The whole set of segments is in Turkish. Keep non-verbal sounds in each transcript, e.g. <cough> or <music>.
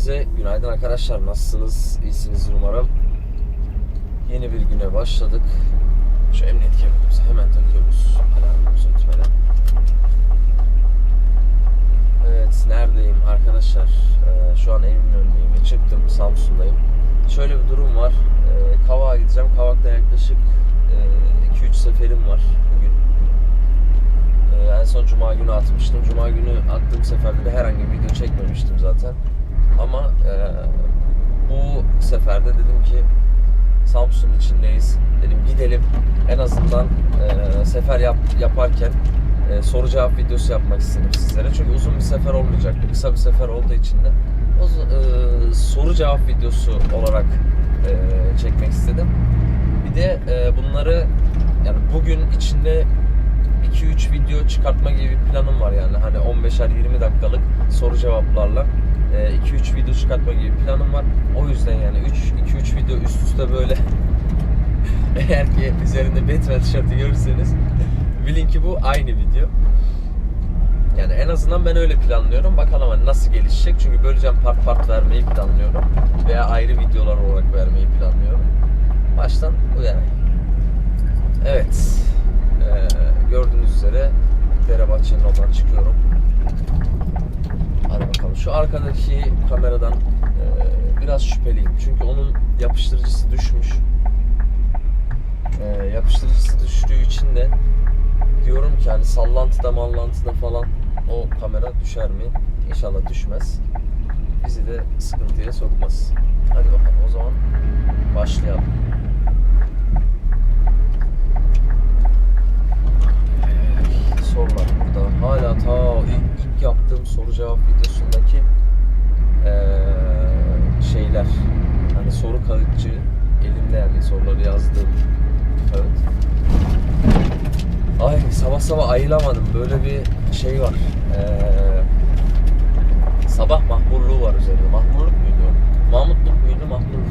Herkese günaydın arkadaşlar. Nasılsınız? İyisinizdir umarım. Yeni bir güne başladık. Şu emniyet kemerimizi hemen takıyoruz. Alarmımız ötmeden. Evet, neredeyim arkadaşlar? Ee, şu an evimin önündeyim. Çıktım, Samsun'dayım. Şöyle bir durum var. Ee, Kavak'a gideceğim. Kavak'ta yaklaşık 2-3 seferim var bugün. Ee, en son Cuma günü atmıştım. Cuma günü attığım seferde de herhangi bir video çekmemiştim zaten. Ama e, bu seferde dedim ki Samsun içindeyiz. Dedim gidelim. En azından e, sefer yap, yaparken e, soru cevap videosu yapmak istedim sizlere. Çünkü uzun bir sefer olmayacaktı. Kısa bir sefer olduğu için de o, e, soru cevap videosu olarak e, çekmek istedim. Bir de e, bunları yani bugün içinde 2-3 video çıkartma gibi bir planım var yani. Hani 15'er 20 dakikalık soru cevaplarla 2-3 video çıkartma gibi planım var. O yüzden yani 3 2-3 video üst üste böyle <laughs> eğer ki üzerinde Batman tişörtü görürseniz bilin ki bu aynı video. Yani en azından ben öyle planlıyorum. Bakalım hani nasıl gelişecek. Çünkü böleceğim part part vermeyi planlıyorum. Veya ayrı videolar olarak vermeyi planlıyorum. Baştan uyarayım. Evet. Ee, gördüğünüz üzere Derebahçe'nin oradan çıkıyorum. Bakalım. Şu arkadaki kameradan e, biraz şüpheliyim. Çünkü onun yapıştırıcısı düşmüş. E, yapıştırıcısı düştüğü için de diyorum ki hani sallantıda mallantıda falan o kamera düşer mi? İnşallah düşmez. Bizi de sıkıntıya sokmaz. Hadi bakalım o zaman başlayalım. sorular burada. Hala ta ilk, yaptığım soru cevap videosundaki eee, şeyler. Hani soru kağıtçı elimde yani soruları yazdığım kağıt. Ay sabah sabah ayılamadım. Böyle bir şey var. Eee, sabah mahmurluğu var üzerinde. Mahmurluk muydu? Mahmutluk muydu? Mahmurluk.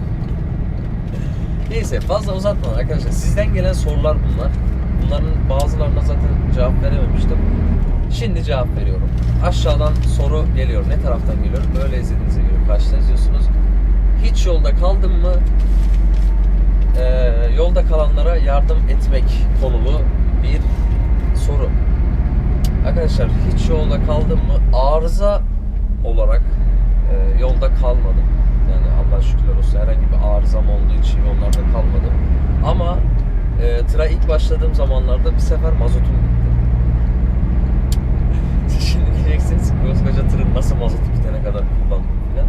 Neyse fazla uzatmadan arkadaşlar sizden gelen sorular bunlar. Bunların bazılarına zaten cevap verememiştim. Şimdi cevap veriyorum. Aşağıdan soru geliyor. Ne taraftan geliyor? Böyle izlediğinize göre karşıda izliyorsunuz. Hiç yolda kaldım mı? Ee, yolda kalanlara yardım etmek konulu bir soru. Arkadaşlar hiç yolda kaldım mı? Arıza olarak e, yolda kalmadım. Yani Allah şükürler olsun herhangi bir arızam olduğu için yollarda kalmadım. Ama e, tıra ilk başladığım zamanlarda bir sefer mazotum diyeceksiniz ki koskoca tırın nasıl mazotu bitene kadar kullandım filan.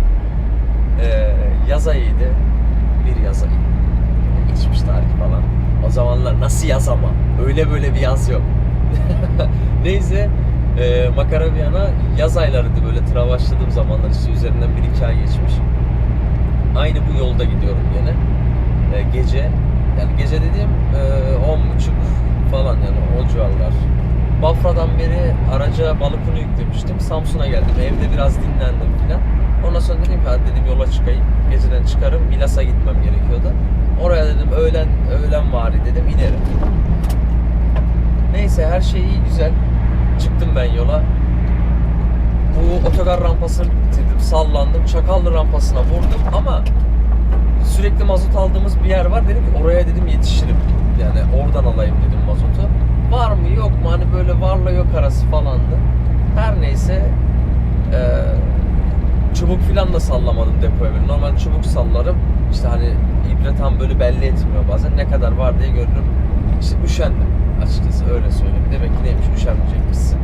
E, yaz ayıydı. Bir yaz ayı. Geçmiş tarih falan. O zamanlar nasıl yaz ama? Öyle böyle bir yaz yok. <laughs> Neyse e, makara bir yana yaz aylarıydı böyle tıra başladığım zamanlar işte üzerinden bir iki ay geçmiş. Aynı bu yolda gidiyorum yine. E, gece yani gece dediğim e, on buçuk falan yani o civarlar. Bafra'dan beri araca balıkını yüklemiştim. Samsun'a geldim. Evde biraz dinlendim filan. Ondan sonra dedim ki dedim yola çıkayım. Geceden çıkarım. Milas'a gitmem gerekiyordu. Oraya dedim öğlen öğlen vari dedim inerim. Neyse her şey iyi güzel. Çıktım ben yola. Bu otogar rampasını bitirdim. Sallandım. Çakallı rampasına vurdum ama sürekli mazot aldığımız bir yer var. Dedim ki oraya dedim yetişirim. Yani oradan alayım dedim mazotu. Var mı yok mu hani böyle varla yok arası falandı. Her neyse eee, çubuk filan da sallamadım depoya böyle. Normal çubuk sallarım. İşte hani ibre tam böyle belli etmiyor bazen. Ne kadar var diye görürüm. İşte üşendim açıkçası öyle söyleyeyim. Demek ki neymiş üşenmeyecekmişsin.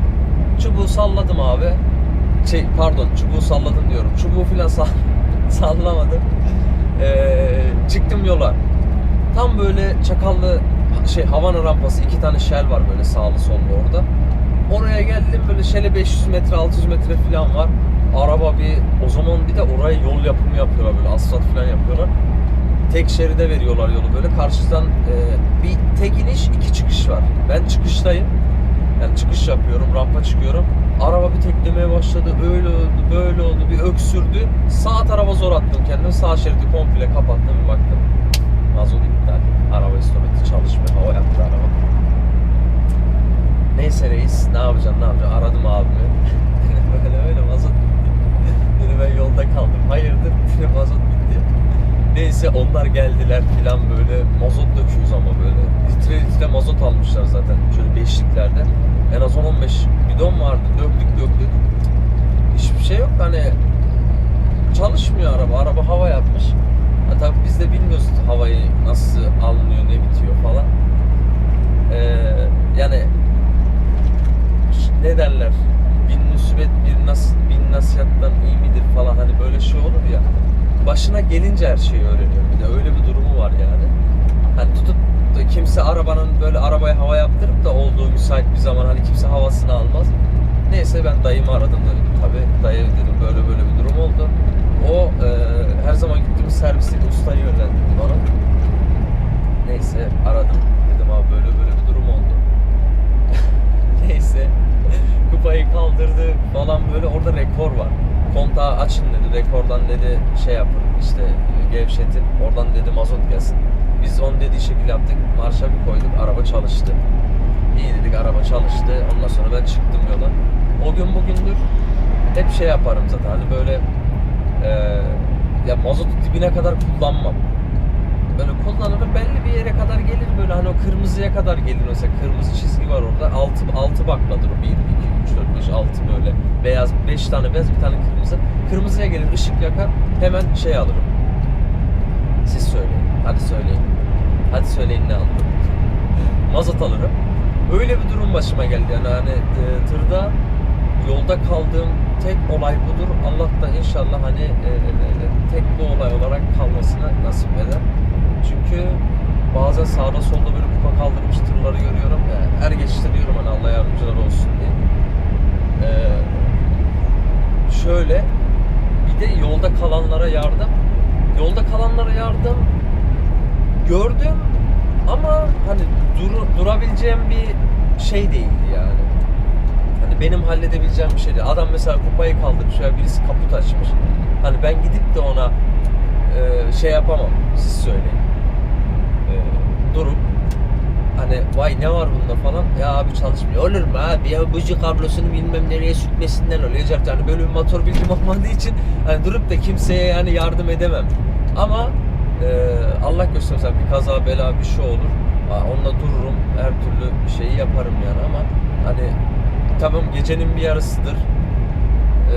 Çubuğu salladım abi. Şey pardon çubuğu salladım diyorum. Çubuğu filan sall <laughs> sallamadım. Ee, çıktım yola. Tam böyle çakallı şey Havana rampası iki tane şel var böyle sağlı sollu orada. Oraya geldim böyle şele 500 metre 600 metre falan var. Araba bir o zaman bir de oraya yol yapımı yapıyorlar böyle asfalt falan yapıyorlar. Tek şeride veriyorlar yolu böyle karşıdan e, bir tek iniş iki çıkış var. Ben çıkıştayım. Yani çıkış yapıyorum, rampa çıkıyorum. Araba bir teklemeye başladı. Öyle oldu, böyle oldu. Bir öksürdü. Sağ tarafa zor attım kendimi. Sağ şeridi komple kapattım. Bir baktım. İptal. Araba stop etti. Çalışmıyor. Hava yaptı araba. Neyse reis. Ne yapacaksın? Ne yapacaksın? Aradım abimi. Dedim <laughs> böyle böyle mazot bitti. Dedim ben yolda kaldım. Hayırdır? <laughs> Yine mazot bitti. Neyse onlar geldiler filan böyle mazot döküyoruz ama böyle. Litre litre mazot almışlar zaten şöyle beşliklerde. En az 10-15 bidon vardı. Döktük döktük. Hiçbir şey yok hani çalışmıyor araba. Araba hava yapmış. Ha, tabii biz de bilmiyoruz havayı nasıl alınıyor, ne bitiyor falan. Ee, yani ne derler? Bin musibet bir nas bin nasihattan iyi midir falan hani böyle şey olur ya. Başına gelince her şeyi öğreniyor. Bir de öyle bir durumu var yani. Hani tutup da kimse arabanın böyle arabaya hava yaptırıp da olduğu müsait bir zaman hani kimse havasını almaz. Neyse ben dayımı aradım dedim. Tabii dayı dedim böyle böyle bir durum oldu. O e, her zaman gittiğimiz servisteki ustayı yönlendirdi bana. Neyse aradım. Dedim abi böyle böyle bir durum oldu. <laughs> Neyse kupayı kaldırdı falan böyle orada rekor var. Kontağı açın dedi. Rekordan dedi şey yapın işte gevşetin. Oradan dedi mazot gelsin. Biz onun dediği şekilde yaptık. Marşa bir koyduk. Araba çalıştı. İyi dedik araba çalıştı. Ondan sonra ben çıktım yola. O gün bugündür hep şey yaparım zaten. Hani böyle eee ya mazotu dibine kadar kullanmam. Böyle kullanırım belli bir yere kadar gelir böyle. Hani o kırmızıya kadar gelir mesela. Kırmızı çizgi var orada. Altı, altı bakladır o. 1, 2, 3, 4, 5, 6 böyle. Beyaz 5 tane beyaz bir tane kırmızı. Kırmızıya gelir ışık yakar. Hemen şey alırım. Siz söyleyin. Hadi söyleyin. Hadi söyleyin ne alırım. Mazot alırım. Öyle bir durum başıma geldi yani. Hani e, tırda yolda kaldığım tek olay budur. Allah da inşallah hani e, e, tek bu olay olarak kalmasını nasip eder. Çünkü bazen sağda solda böyle kupa kaldırmış tırları görüyorum. Yani her geçişte diyorum hani Allah yardımcılar olsun diye. Ee, şöyle bir de yolda kalanlara yardım. Yolda kalanlara yardım gördüm ama hani dur, durabileceğim bir şey değildi yani. Hani benim halledebileceğim bir şey değil. Adam mesela kupayı kaldırmış veya birisi kaput açmış. Hani ben gidip de ona e, şey yapamam. Siz söyleyin. E, durup hani vay ne var bunda falan. Ya abi çalışmıyor. Olur mu abi ya buji kablosunu bilmem nereye sürtmesinden oluyor. Yani böyle bir motor bilgim <laughs> olmadığı için hani durup da kimseye yani yardım edemem. Ama e, Allah göstermesin bir kaza bela bir şey olur. Onunla dururum. Her türlü şeyi yaparım yani ama hani tamam gecenin bir yarısıdır. Ee,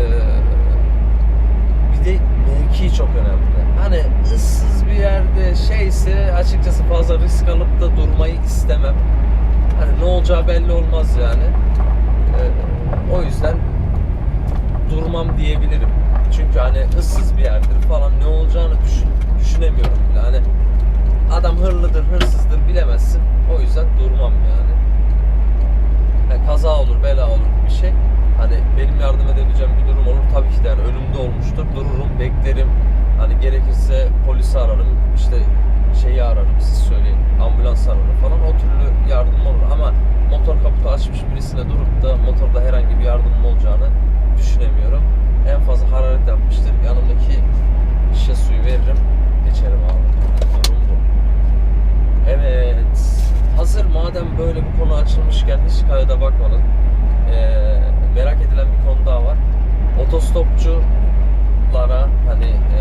bir de mevki çok önemli. Hani ıssız bir yerde şeyse açıkçası fazla risk alıp da durmayı istemem. Hani ne olacağı belli olmaz yani. Ee, o yüzden durmam diyebilirim. Çünkü hani ıssız bir yerdir falan ne olacağını düşün, düşünemiyorum bile. Hani adam hırlıdır, hırsızdır bilemezsin. O yüzden durmam yani. Kaza olur, bela olur bir şey. Hani benim yardım edebileceğim bir durum olur. Tabii ki de yani önümde olmuştur. Dururum, beklerim. Hani gerekirse polisi ararım, işte şeyi ararım, siz söyleyin, ambulans ararım falan. O türlü yardım olur. Ama motor kaputu açmış birisine durup da motorda herhangi bir yardım olacağını düşünemiyorum. En fazla hararet yapmıştır. Yanımdaki şişe suyu veririm, geçerim abi. Durum bu. Evet. Hazır madem böyle bir konu açılmışken hiç kayda bakmadım. Ee, merak edilen bir konu daha var. Otostopçulara hani e,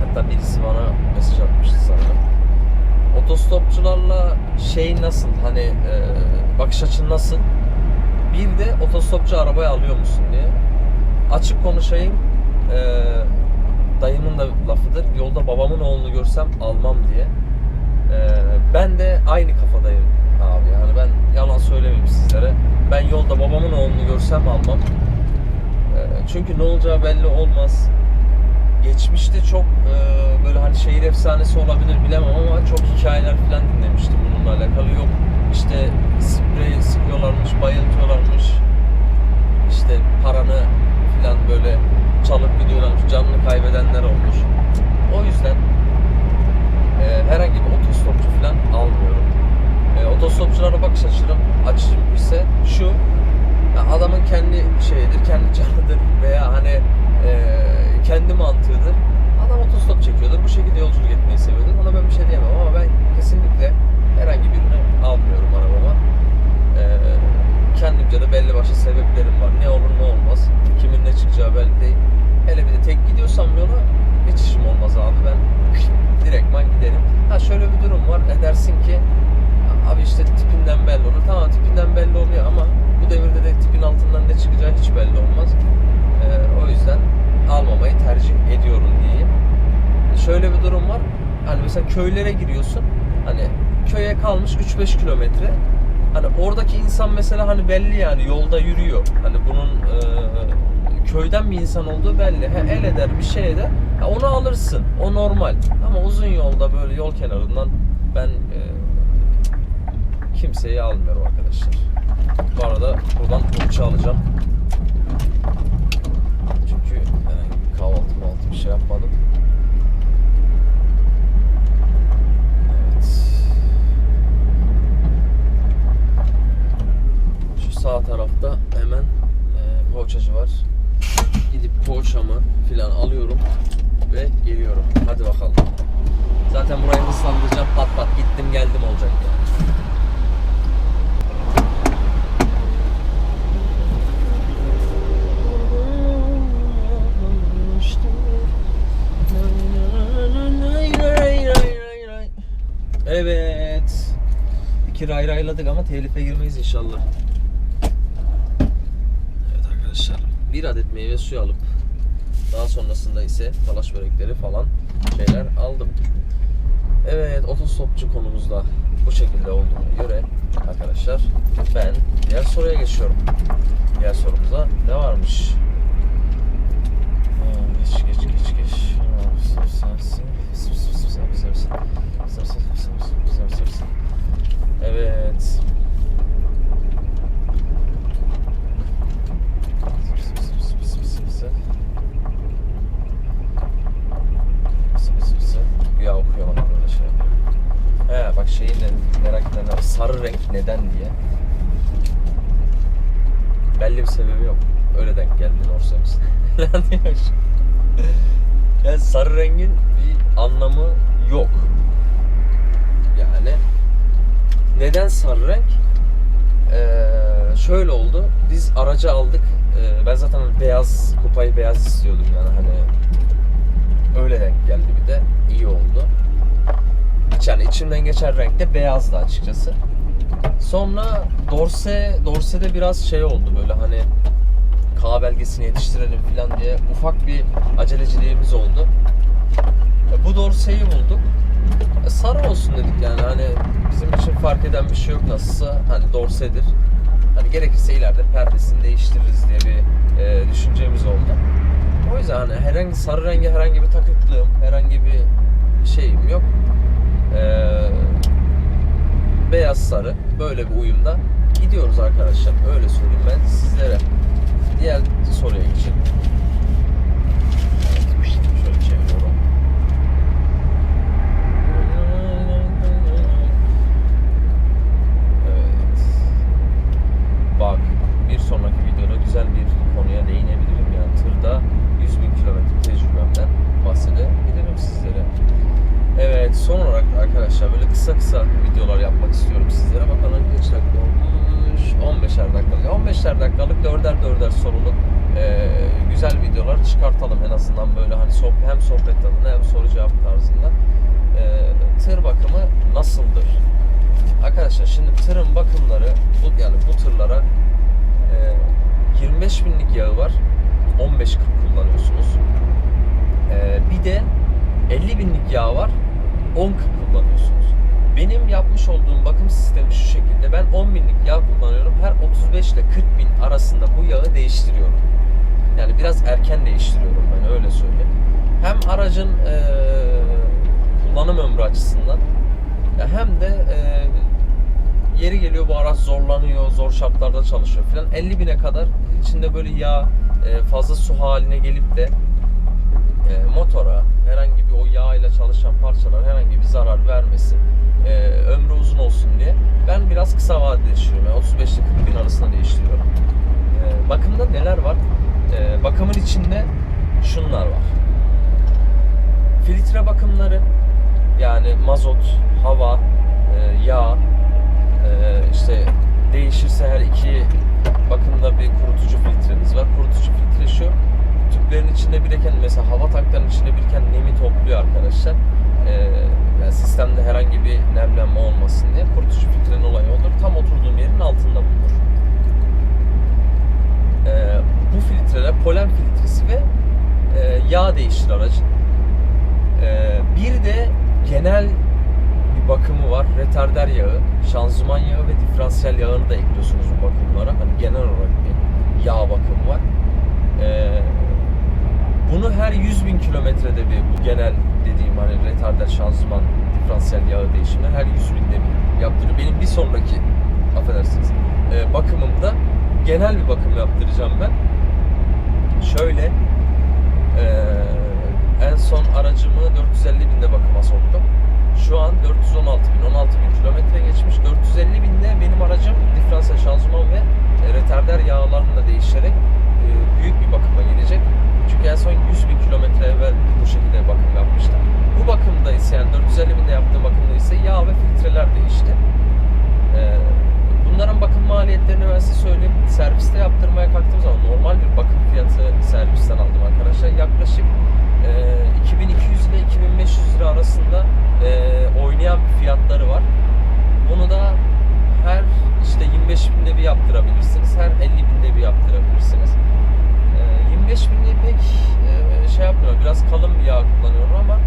hatta birisi bana mesaj atmıştı sanırım. Otostopçularla şey nasıl hani e, bakış açın nasıl? Bir de otostopçu arabayı alıyor musun diye. Açık konuşayım. E, dayımın da lafıdır. Yolda babamın oğlunu görsem almam diye. Ee, ben de aynı kafadayım abi yani ben yalan söylemeyeyim sizlere. Ben yolda babamın oğlunu görsem almam. Ee, çünkü ne olacağı belli olmaz. Geçmişte çok e, böyle hani şehir efsanesi olabilir bilemem ama çok hikayeler falan dinlemiştim bununla alakalı. Yok işte sprey sıkıyorlarmış, bayıltıyorlarmış. İşte paranı falan böyle çalıp gidiyorlarmış, canını kaybedenler olmuş. O yüzden e, herhangi bir otostopçu falan almıyorum. E, otostopçulara bakış açım, açım ise şu ya adamın kendi şeyidir, kendi canıdır veya hani e, kendi mantığıdır. Adam otostop çekiyordur, bu şekilde yolculuk etmeyi seviyordur. Ona ben bir şey diyemem ama ben kesinlikle herhangi birini almıyorum arabama. E, kendimce de belli başlı sebeplerim var. Ne olur ne olmaz. Kimin ne çıkacağı belli değil. yola hiç işim olmaz abi. Ben direktman giderim. Ha şöyle bir durum var. Edersin ki abi işte tipinden belli olur. Tamam tipinden belli oluyor ama bu devirde de tipin altından ne çıkacağı hiç belli olmaz. Ee, o yüzden almamayı tercih ediyorum diyeyim. Şöyle durum var. Hani mesela köylere giriyorsun. Hani köye kalmış 3-5 kilometre. Hani oradaki insan mesela hani belli yani yolda yürüyor. Hani bunun e, köyden bir insan olduğu belli. He, el eder bir şey eder. Ha, onu alırsın. O normal. Ama uzun yolda böyle yol kenarından ben e, kimseyi almıyorum arkadaşlar. Bu arada buradan uçağı alacağım. Çünkü bir kahvaltı mahvaltı bir şey yapmadım. Sağ tarafta hemen e, poğaçacı var. Gidip poğaçamı filan alıyorum ve geliyorum. Hadi bakalım. Zaten burayı hızlandıracağım. Pat pat gittim geldim olacak yani. Evet. İki ray rayladık ama telife girmeyiz inşallah. Evet arkadaşlar. Bir adet meyve suyu alıp daha sonrasında ise talaş börekleri falan şeyler aldım. Evet otostopçu konumuzda bu şekilde olduğuna göre arkadaşlar ben diğer soruya geçiyorum. Diğer sorumuza ne varmış? Geç geç geç geç. Sır, sır, sır, sır, sır, sır, sır, sır. Sır, sır, sır, sır, sır, sır, sır. Evet. Sır, sır, sır, sır, sır, sır, sır. Sır, sır, sır. Ya okuyorum ama böyle şey. He bak şeyin de merak edenler var. sarı renk neden diye. Belli bir sebebi yok. Öyle denk geldi Norsems. Lan diyor. Yani sarı rengin bir anlamı yok. Yani neden sarı renk? Ee, şöyle oldu. Biz aracı aldık. Ee, ben zaten hani beyaz kupayı beyaz istiyordum yani hani öyle denk geldi bir de iyi oldu. Yani içimden geçen renk de beyazdı açıkçası. Sonra Dorse Dorse'de biraz şey oldu böyle hani K belgesini yetiştirelim falan diye ufak bir aceleciliğimiz oldu. E, Bu Dorse'yi bulduk. E, Sarı olsun dedik yani hani bizim için fark eden bir şey yok nasılsa hani Dorse'dir. Hani gerekirse ileride perdesini değiştiririz diye bir e, düşüncemiz oldu. O yüzden hani herhangi sarı rengi herhangi bir takıklığım, herhangi bir şeyim yok. Ee, beyaz sarı böyle bir uyumda gidiyoruz arkadaşlar. Öyle söyleyeyim ben sizlere. Diğer soruya geçelim. Evet, şöyle çeviriyorum. Evet. Bak bir sonraki videoda güzel bir konuya değinebilirim yani tırda 100 bin kilometre tecrübemden bahsedebilirim sizlere. Evet son olarak arkadaşlar böyle kısa kısa videolar yapmak istiyorum sizlere. Bakalım kaç dakika olmuş? 15'er dakikalık. 15'er dakikalık 4'er 4'er soruluk e, güzel videolar çıkartalım en azından böyle hani sohbet, hem sohbet tadında hem soru cevap tarzında. E, tır bakımı nasıldır? Arkadaşlar şimdi tırın bakımları bu yani bu tırlara e, 25 binlik yağı var. 15-40 kullanıyorsunuz. E, bir de 50 binlik yağ var. 10-40 kullanıyorsunuz. Benim yapmış olduğum bakım sistemi şu şekilde. Ben 10 binlik yağ kullanıyorum. Her 35 ile 40 bin arasında bu yağı değiştiriyorum. Yani biraz erken değiştiriyorum ben öyle söyleyeyim. Hem aracın e, kullanım ömrü açısından hem de e, yeri geliyor bu araç zorlanıyor, zor şartlarda çalışıyor falan. 50 bine kadar içinde böyle yağ e, fazla su haline gelip de e, motora herhangi bir o yağ ile çalışan parçalar herhangi bir zarar vermesin, e, ömrü uzun olsun diye ben biraz kısa vadede değiştiriyorum. Yani 35 ile 40 bin arasında değiştiriyorum. E, bakımda neler var? E, bakımın içinde şunlar var. Filtre bakımları yani mazot, hava, e, yağ, e, işte değişirse her iki bakımda bir kurutucu filtremiz var. Kurutucu filtre şu tüplerin içinde biriken mesela hava tanklarının içinde biriken nemi topluyor arkadaşlar. Nemlenme olmasın diye kurutucu filtrenin olayı olur. Tam oturduğum yerin altında bulunur. Ee, bu filtreler polen filtresi ve e, yağ değiştir aracın. Ee, bir de genel bir bakımı var. Retarder yağı, şanzıman yağı ve diferansiyel yağını da ekliyorsunuz bu bakımlara. Hani genel olarak bir yağ bakımı var. Ee, bunu her 100 bin kilometrede bir bu genel dediğim hani retarder şanzıman diferansiyel yağı değişimler her 100 binde bir yaptırıyor. Benim bir sonraki affedersiniz e, bakımımda genel bir bakım yaptıracağım ben. Şöyle e, en son aracımı 450 binde bakıma soktum. Şu an 416 bin, 16 bin kilometre geçmiş. 450 binde benim aracım diferansiyel şanzıman ve retarder yağlarını da değişerek e, büyük bir bakıma gelecek. Çünkü en son 100 bin kilometre evvel bu şekilde bakım yapmıştım. Bu bakımda ise yani 450 binde yaptığım bakımda ise yağ ve filtreler değişti. E, bunların bakım maliyetlerini ben size söyleyeyim. Serviste yaptırmaya kalktığım zaman normal bir bakım fiyatı servisten aldım arkadaşlar. Yaklaşık e, 2200 ile 2500 lira arasında e, oynayan fiyatları var. Bunu da her işte 25 binde bir yaptırabilirsiniz. Her 50 binde bir yaptırabilirsiniz. E, 25 binde pek e, şey yapmıyorum. Biraz kalın bir yağ kullanıyorum ama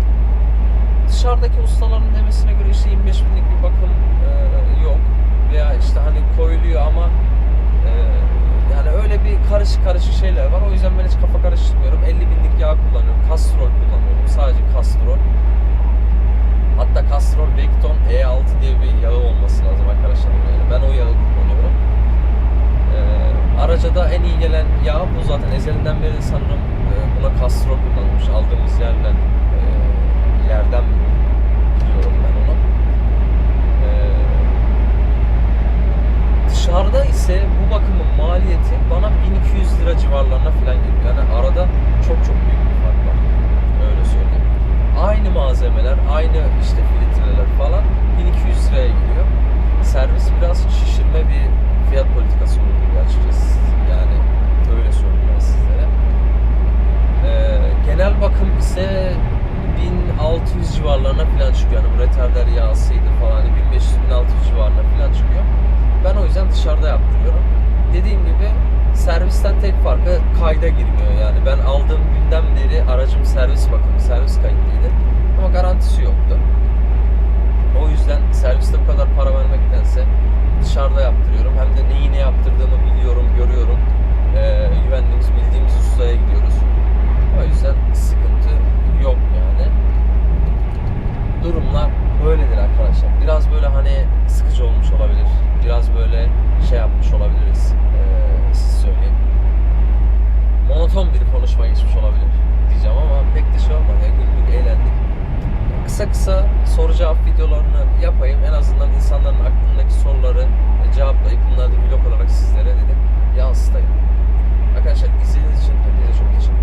dışarıdaki demesine göre işte 25 binlik bir bakım e, yok. Veya işte hani koyuluyor ama e, yani öyle bir karışık karışık şeyler var. O yüzden ben hiç kafa karıştırmıyorum. 50 binlik yağ kullanıyorum. Castrol kullanıyorum. Sadece Castrol. Hatta Castrol Vecton E6 diye bir yağı olması lazım arkadaşlar. Yani ben o yağı kullanıyorum. Ee, araca da en iyi gelen yağ bu zaten. Ezelinden beri sanırım e, buna Castrol kullanılmış. Aldığımız yerden e, yerden biliyorum ben onu. Ee, dışarıda ise bu bakımın maliyeti bana 1200 lira civarlarına falan geliyor. Yani arada çok çok büyük bir fark var. Öyle söyleyeyim. Aynı malzemeler, aynı işte filtreler falan 1200 liraya geliyor. Servis biraz şişirme bir fiyat politikası uyguluyor açıkçası. Yani öyle söyleyeyim ben sizlere. Ee, genel bakım ise 1600 civarlarına falan çıkıyor. Yani bu retarder yağsıydı falan. Hani 1500-1600 civarına falan çıkıyor. Ben o yüzden dışarıda yaptırıyorum. Dediğim gibi servisten tek farkı kayda girmiyor yani. Ben aldığım günden beri aracım servis bakımı, servis kayıtlıydı. Ama garantisi yoktu. O yüzden serviste bu kadar para vermektense dışarıda yaptırıyorum. Hem de neyi ne yaptırdığımı biliyorum, görüyorum. Ee, güvendiğimiz, bildiğimiz ustaya gidiyoruz. O yüzden sıkıntı yok yani. Durumlar böyledir arkadaşlar. Biraz böyle hani sıkıcı olmuş olabilir. Biraz böyle şey yapmış olabiliriz. Ee, siz söyleyeyim. Monoton bir konuşma geçmiş olabilir diyeceğim ama pek de şey olmadı. Yani günlük eğlendik. Kısa kısa soru cevap videolarını yapayım. En azından insanların aklındaki soruları cevaplayıp bunları da vlog olarak sizlere dedim yansıtayım. Arkadaşlar izlediğiniz için hepinize çok teşekkür ederim.